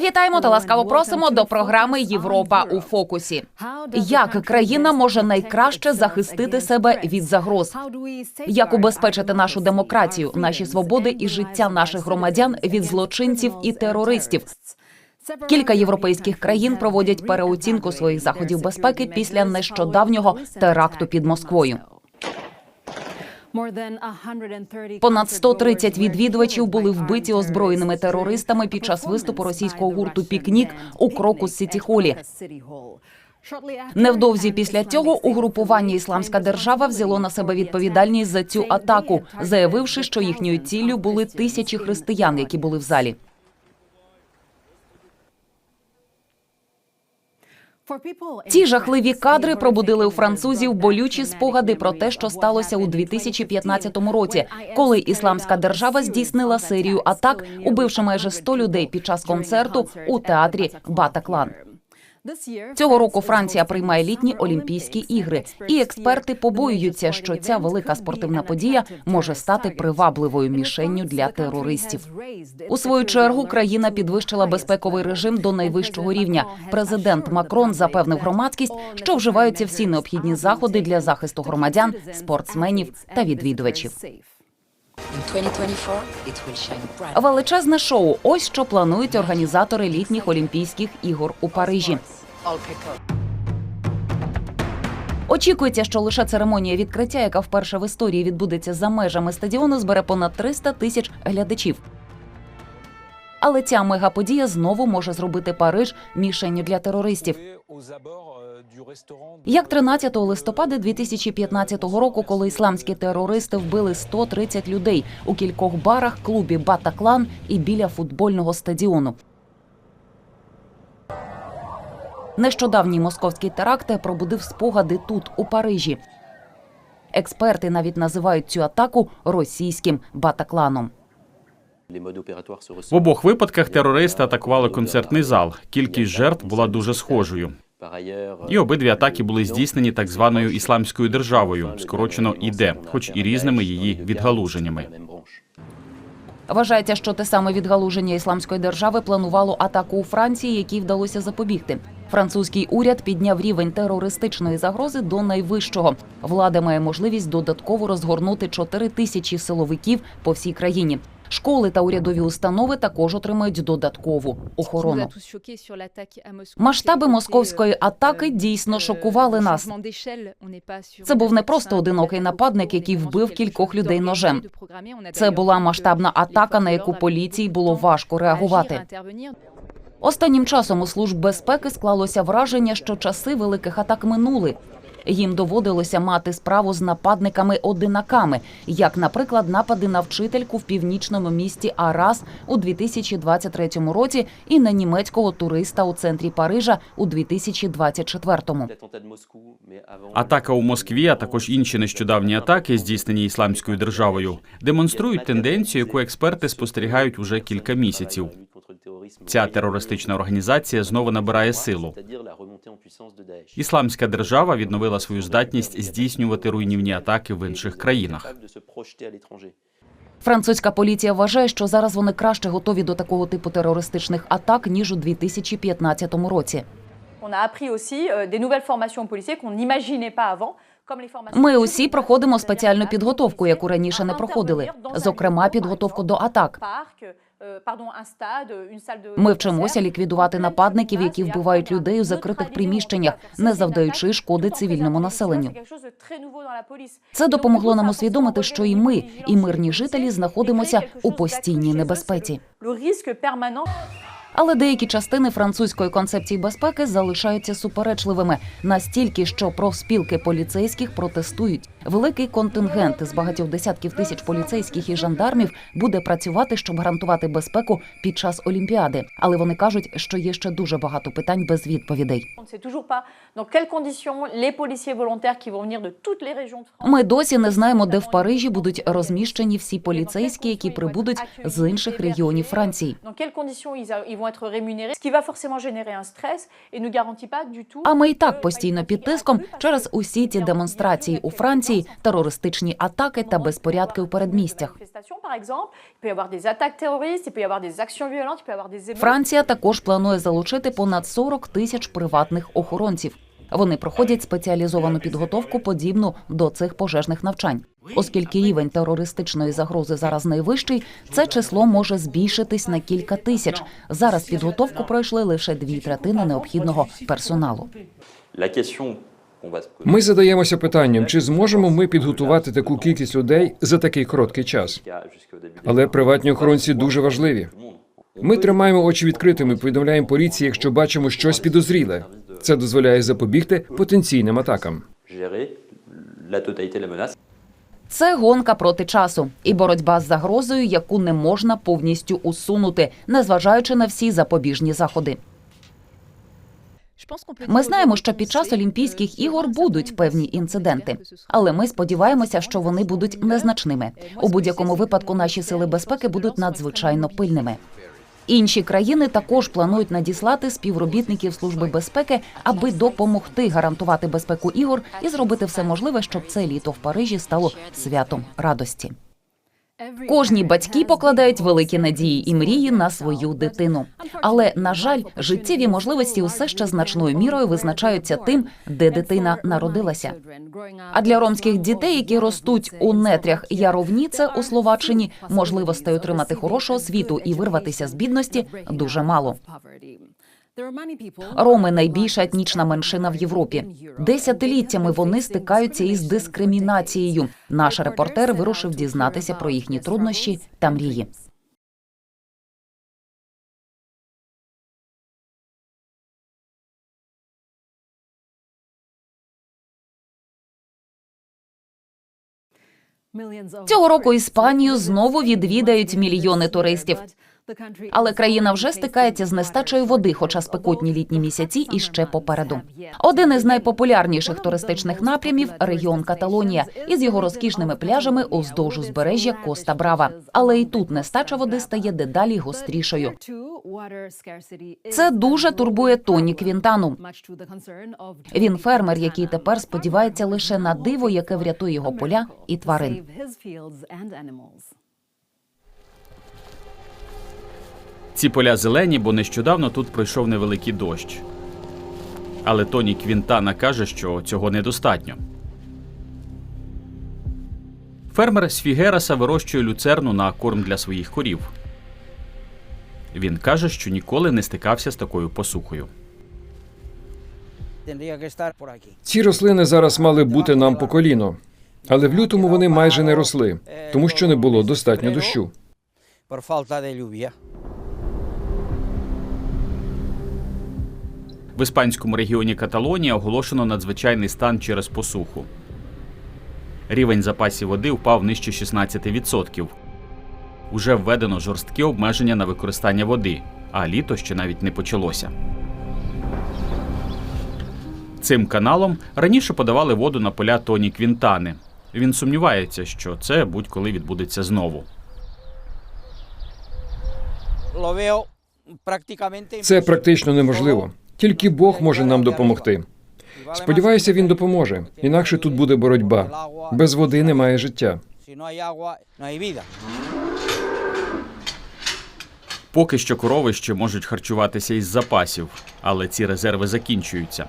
Вітаємо та ласкаво просимо до програми Європа у фокусі. Як країна може найкраще захистити себе від загроз? Як убезпечити нашу демократію, наші свободи і життя наших громадян від злочинців і терористів? Кілька європейських країн проводять переоцінку своїх заходів безпеки після нещодавнього теракту під Москвою. Понад 130 відвідувачів були вбиті озброєними терористами під час виступу російського гурту Пікнік у Крокус Сіті Холі. Невдовзі після цього угрупування Ісламська держава взяло на себе відповідальність за цю атаку, заявивши, що їхньою ціллю були тисячі християн, які були в залі. Ці жахливі кадри пробудили у французів болючі спогади про те, що сталося у 2015 році, коли ісламська держава здійснила серію атак, убивши майже 100 людей під час концерту у театрі Батаклан. Цього року Франція приймає літні Олімпійські ігри, і експерти побоюються, що ця велика спортивна подія може стати привабливою мішенню для терористів. У свою чергу країна підвищила безпековий режим до найвищого рівня. Президент Макрон запевнив громадськість, що вживаються всі необхідні заходи для захисту громадян, спортсменів та відвідувачів. Величезне шоу. Ось що планують організатори літніх Олімпійських ігор у Парижі. Очікується, що лише церемонія відкриття, яка вперше в історії відбудеться за межами стадіону, збере понад 300 тисяч глядачів. Але ця мегаподія знову може зробити Париж мішенню для терористів. Як 13 листопада 2015 року, коли ісламські терористи вбили 130 людей у кількох барах, клубі Батаклан і біля футбольного стадіону. Нещодавній московський теракт пробудив спогади тут, у Парижі. Експерти навіть називають цю атаку російським Батакланом. В обох випадках терористи атакували концертний зал. Кількість жертв була дуже схожою. І обидві атаки були здійснені так званою ісламською державою, скорочено ІД, хоч і різними її відгалуженнями. Вважається, що те саме відгалуження ісламської держави планувало атаку у Франції, якій вдалося запобігти. Французький уряд підняв рівень терористичної загрози до найвищого. Влада має можливість додатково розгорнути 4 тисячі силовиків по всій країні. Школи та урядові установи також отримають додаткову охорону. Масштаби московської атаки дійсно шокували нас. Це був не просто одинокий нападник, який вбив кількох людей ножем. Це була масштабна атака, на яку поліції було важко реагувати. Останнім часом у служб безпеки склалося враження, що часи великих атак минули. Їм доводилося мати справу з нападниками-одинаками, як, наприклад, напади на вчительку в північному місті Арас у 2023 році і на німецького туриста у центрі Парижа у 2024-му. Атака у Москві, а також інші нещодавні атаки, здійснені ісламською державою, демонструють тенденцію, яку експерти спостерігають уже кілька місяців. Ця терористична організація знову набирає силу. Ісламська держава відновила свою здатність здійснювати руйнівні атаки в інших країнах. Французька поліція вважає, що зараз вони краще готові до такого типу терористичних атак ніж у 2015 році. Euh. Ми усі проходимо спеціальну підготовку, яку раніше не проходили, зокрема підготовку до атак. Ми вчимося ліквідувати нападників, які вбивають людей у закритих приміщеннях, не завдаючи шкоди цивільному населенню. Це допомогло нам усвідомити, що і ми, і мирні жителі знаходимося у постійній небезпеці. Але деякі частини французької концепції безпеки залишаються суперечливими настільки, що профспілки поліцейських протестують. Великий контингент з багатьох десятків тисяч поліцейських і жандармів буде працювати, щоб гарантувати безпеку під час олімпіади. Але вони кажуть, що є ще дуже багато питань без відповідей. Ми досі не знаємо, де в Парижі будуть розміщені всі поліцейські, які прибудуть з інших регіонів Франції. Vont être rémunérés, ce qui va forcément générer un stress et ne garantit pas du tout. А ми і так постійно під тиском через усі ці демонстрації у Франції, терористичні атаки та безпорядки у передмістях. Франція також планує залучити понад 40 тисяч приватних охоронців. Вони проходять спеціалізовану підготовку, подібну до цих пожежних навчань. Оскільки рівень терористичної загрози зараз найвищий, це число може збільшитись на кілька тисяч. Зараз підготовку пройшли лише дві третини необхідного персоналу. Ми задаємося питанням, чи зможемо ми підготувати таку кількість людей за такий короткий час. Але приватні охоронці дуже важливі. Ми тримаємо очі відкритими, повідомляємо поліції, якщо бачимо щось підозріле. Це дозволяє запобігти потенційним атакам. Це гонка проти часу і боротьба з загрозою, яку не можна повністю усунути, незважаючи на всі запобіжні заходи. Ми знаємо, що під час Олімпійських ігор будуть певні інциденти, але ми сподіваємося, що вони будуть незначними. У будь-якому випадку наші сили безпеки будуть надзвичайно пильними. Інші країни також планують надіслати співробітників служби безпеки, аби допомогти гарантувати безпеку ігор і зробити все можливе, щоб це літо в Парижі стало святом радості. Кожні батьки покладають великі надії і мрії на свою дитину. Але на жаль, життєві можливості усе ще значною мірою визначаються тим, де дитина народилася. А для ромських дітей, які ростуть у нетрях Яровніце у Словаччині, можливостей отримати хорошу освіту і вирватися з бідності дуже мало. Роми найбільша етнічна меншина в Європі. Десятиліттями вони стикаються із дискримінацією. Наш репортер вирушив дізнатися про їхні труднощі та мрії. Цього року Іспанію знову відвідають мільйони туристів. Але країна вже стикається з нестачею води, хоча спекотні літні місяці іще попереду. Один із найпопулярніших туристичних напрямів регіон Каталонія із його розкішними пляжами уздовж узбережжя Коста Брава. Але і тут нестача води стає дедалі гострішою. Це дуже турбує Тоні. Квінтану. Він фермер, який тепер сподівається лише на диво, яке врятує його поля і тварин. Ці поля зелені, бо нещодавно тут пройшов невеликий дощ. Але Тоні Квінтана каже, що цього недостатньо. Фермер з Фігераса вирощує люцерну на корм для своїх корів. Він каже, що ніколи не стикався з такою посухою. Ці рослини зараз мали бути нам по коліно, але в лютому вони майже не росли, тому що не було достатньо дощу. В іспанському регіоні Каталонія оголошено надзвичайний стан через посуху. Рівень запасів води впав нижче 16%. Уже введено жорсткі обмеження на використання води, а літо ще навіть не почалося. Цим каналом раніше подавали воду на поля Тоні Квінтани. Він сумнівається, що це будь-коли відбудеться знову. Це практично неможливо. Тільки Бог може нам допомогти. Сподіваюся, він допоможе. Інакше тут буде боротьба. Без води немає життя. Поки що корови ще можуть харчуватися із запасів, але ці резерви закінчуються.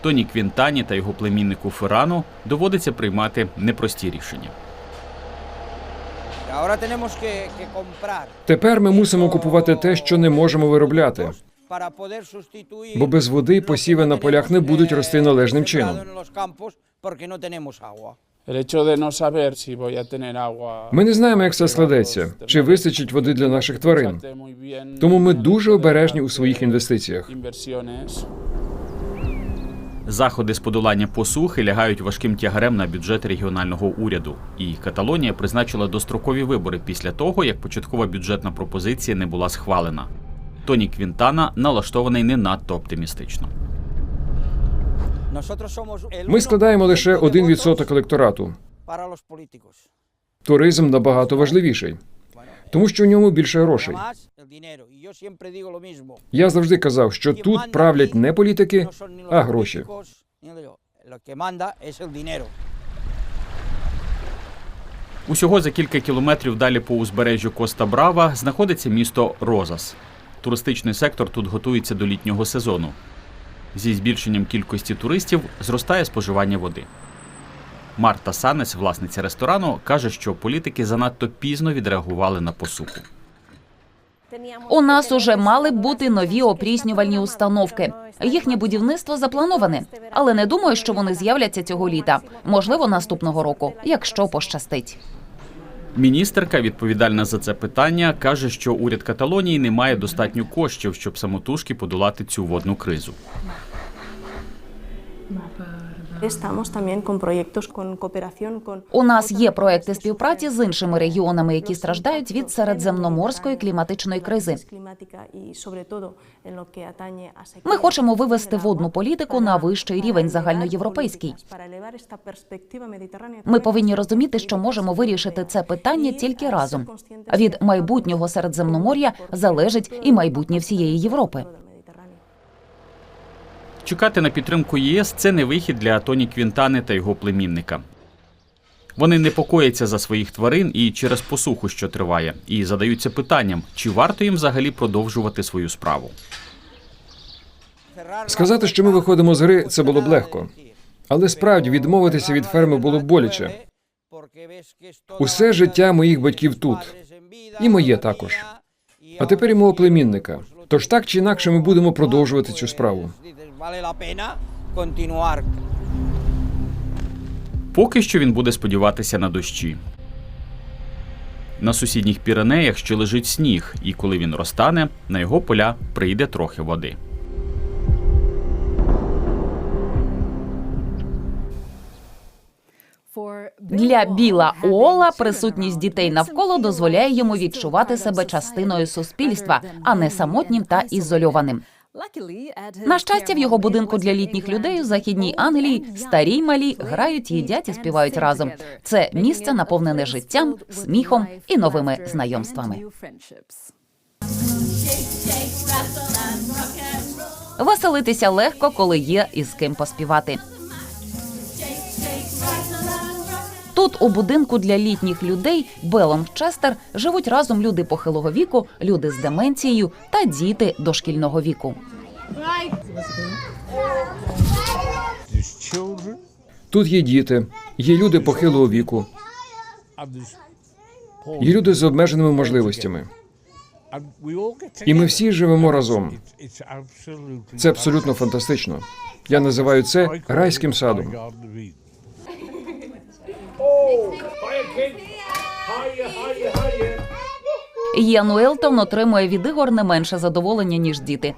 Тоні Квінтані та його племіннику Ферану доводиться приймати непрості рішення. Тепер ми мусимо купувати те, що не можемо виробляти. Бо без води посіви на полях не будуть рости належним чином. Ми не знаємо, як все складеться, чи вистачить води для наших тварин. Тому ми дуже обережні у своїх інвестиціях. Заходи з подолання посухи лягають важким тягарем на бюджет регіонального уряду. І Каталонія призначила дострокові вибори після того, як початкова бюджетна пропозиція не була схвалена. Тоні Квінтана налаштований не надто оптимістично. Ми складаємо лише 1% de 1% votos електорату. Туризм набагато важливіший. тому що в ньому більше грошей. Я завжди казав, що тут правлять не політики, а гроші. Усього за кілька кілометрів далі по узбережжю Коста Брава знаходиться місто Розас. Туристичний сектор тут готується до літнього сезону. Зі збільшенням кількості туристів зростає споживання води. Марта Санес, власниця ресторану, каже, що політики занадто пізно відреагували на посуху. У нас уже мали бути нові опріснювальні установки. Їхнє будівництво заплановане, але не думаю, що вони з'являться цього літа. Можливо, наступного року, якщо пощастить. Міністерка, відповідальна за це питання, каже, що уряд Каталонії не має достатньо коштів, щоб самотужки подолати цю водну кризу. У нас є проекти співпраці з іншими регіонами, які страждають від середземноморської кліматичної кризи. Ми хочемо вивести водну політику на вищий рівень загальноєвропейський. Ми повинні розуміти, що можемо вирішити це питання тільки разом. Від майбутнього Середземномор'я залежить і майбутнє всієї Європи. Чекати на підтримку ЄС це не вихід для Тоні Квінтани та його племінника. Вони непокояться за своїх тварин і через посуху, що триває, і задаються питанням, чи варто їм взагалі продовжувати свою справу. Сказати, що ми виходимо з гри, це було б легко. Але справді відмовитися від ферми було б боляче. Усе життя моїх батьків тут. І моє також. А тепер і мого племінника. Тож так чи інакше ми будемо продовжувати цю справу. Поки що він буде сподіватися на дощі. На сусідніх Піренеях ще лежить сніг, і коли він розтане, на його поля прийде трохи води. Для біла Ола присутність дітей навколо дозволяє йому відчувати себе частиною суспільства, а не самотнім та ізольованим. На щастя, в його будинку для літніх людей у західній Англії старі й малі грають, їдять і співають разом. Це місце наповнене життям, сміхом і новими знайомствами. Веселитися легко, коли є із ким поспівати. Тут, у будинку для літніх людей Белончестер, живуть разом люди похилого віку, люди з деменцією та діти дошкільного віку. Тут є діти, є люди похилого віку, є люди з обмеженими можливостями. І ми всі живемо разом. Це абсолютно фантастично. Я називаю це райським садом. Єн Уелтон отримує від ігор не менше задоволення, ніж діти.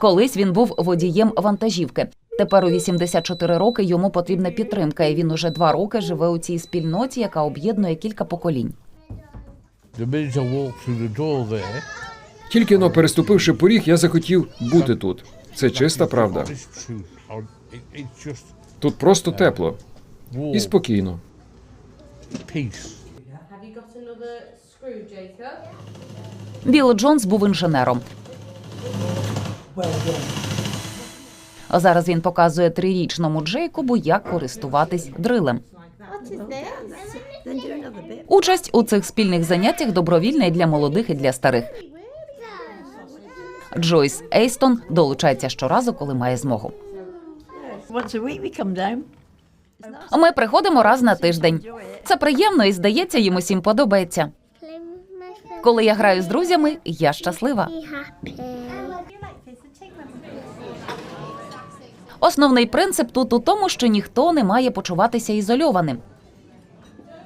Колись він був водієм вантажівки. Тепер у 84 роки йому потрібна підтримка, і він уже два роки живе у цій спільноті, яка об'єднує кілька поколінь. Тільки но переступивши поріг, я захотів бути тут. Це чиста правда. Тут просто тепло і спокійно. Білл Джонс був інженером. А Зараз він показує трирічному Джейкобу, як користуватись дрилем. Участь у цих спільних заняттях добровільна і для молодих, і для старих. Джойс Ейстон долучається щоразу, коли має змогу. Ми приходимо раз на тиждень. Це приємно і здається, їм усім подобається. Коли я граю з друзями, я щаслива. Основний принцип тут у тому, що ніхто не має почуватися ізольованим.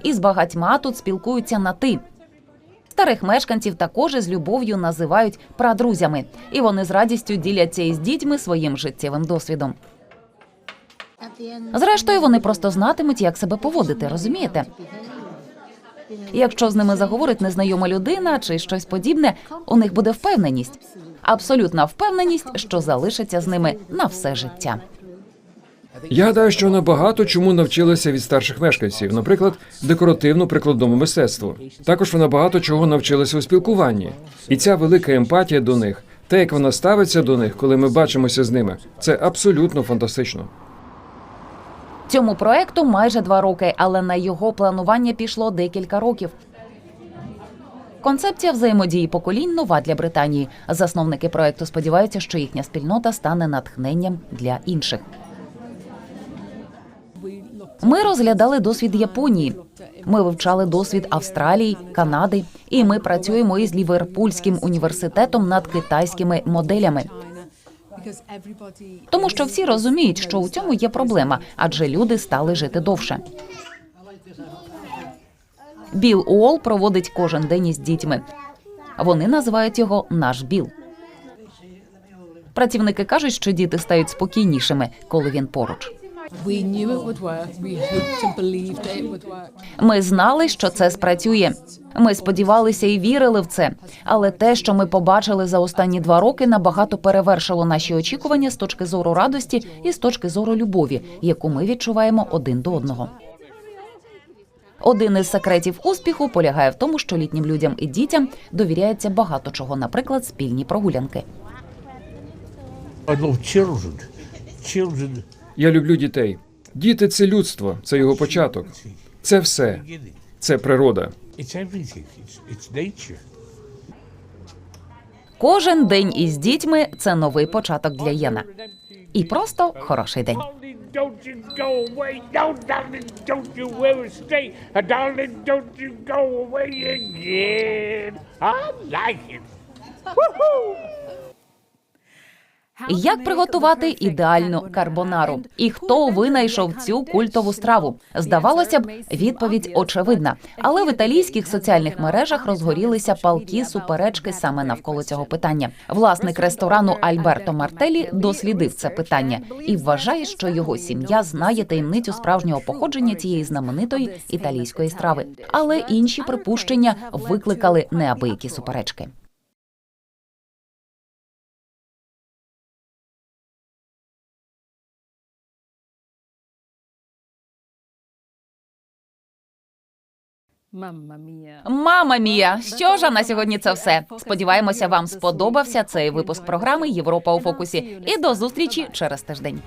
І з багатьма тут спілкуються на ти. Старих мешканців також із любов'ю називають прадрузями, і вони з радістю діляться із дітьми своїм життєвим досвідом. Зрештою, вони просто знатимуть, як себе поводити, розумієте? Якщо з ними заговорить незнайома людина чи щось подібне, у них буде впевненість, абсолютна впевненість, що залишиться з ними на все життя. Я гадаю, що вона багато чому навчилася від старших мешканців, наприклад, декоративно-прикладному мистецтву. Також вона багато чого навчилася у спілкуванні. І ця велика емпатія до них, те, як вона ставиться до них, коли ми бачимося з ними, це абсолютно фантастично. Цьому проекту майже два роки, але на його планування пішло декілька років. Концепція взаємодії поколінь нова для Британії. Засновники проекту сподіваються, що їхня спільнота стане натхненням для інших. Ми розглядали досвід Японії. Ми вивчали досвід Австралії, Канади, і ми працюємо із Ліверпульським університетом над китайськими моделями. Тому що всі розуміють, що у цьому є проблема, адже люди стали жити довше. Біл Уол проводить кожен день із дітьми. Вони називають його наш Біл. Працівники кажуть, що діти стають спокійнішими, коли він поруч. Ми знали, що це спрацює. Ми сподівалися і вірили в це. Але те, що ми побачили за останні два роки, набагато перевершило наші очікування з точки зору радості і з точки зору любові, яку ми відчуваємо один до одного. Один із секретів успіху полягає в тому, що літнім людям і дітям довіряється багато чого, наприклад, спільні прогулянки. Я люблю дітей. Діти це людство, це його початок. Це все. Це природа. Кожен день із дітьми це новий початок для Єна. І просто хороший день. I like it. Woohoo! Як приготувати ідеальну карбонару? І хто винайшов цю культову страву? Здавалося б, відповідь очевидна. Але в італійських соціальних мережах розгорілися палкі суперечки саме навколо цього питання. Власник ресторану Альберто Мартелі дослідив це питання і вважає, що його сім'я знає таємницю справжнього походження цієї знаменитої італійської страви. Але інші припущення викликали неабиякі суперечки. Мама мія, що ж на сьогодні це все. Сподіваємося, вам сподобався цей випуск програми Європа у фокусі. І до зустрічі через тиждень.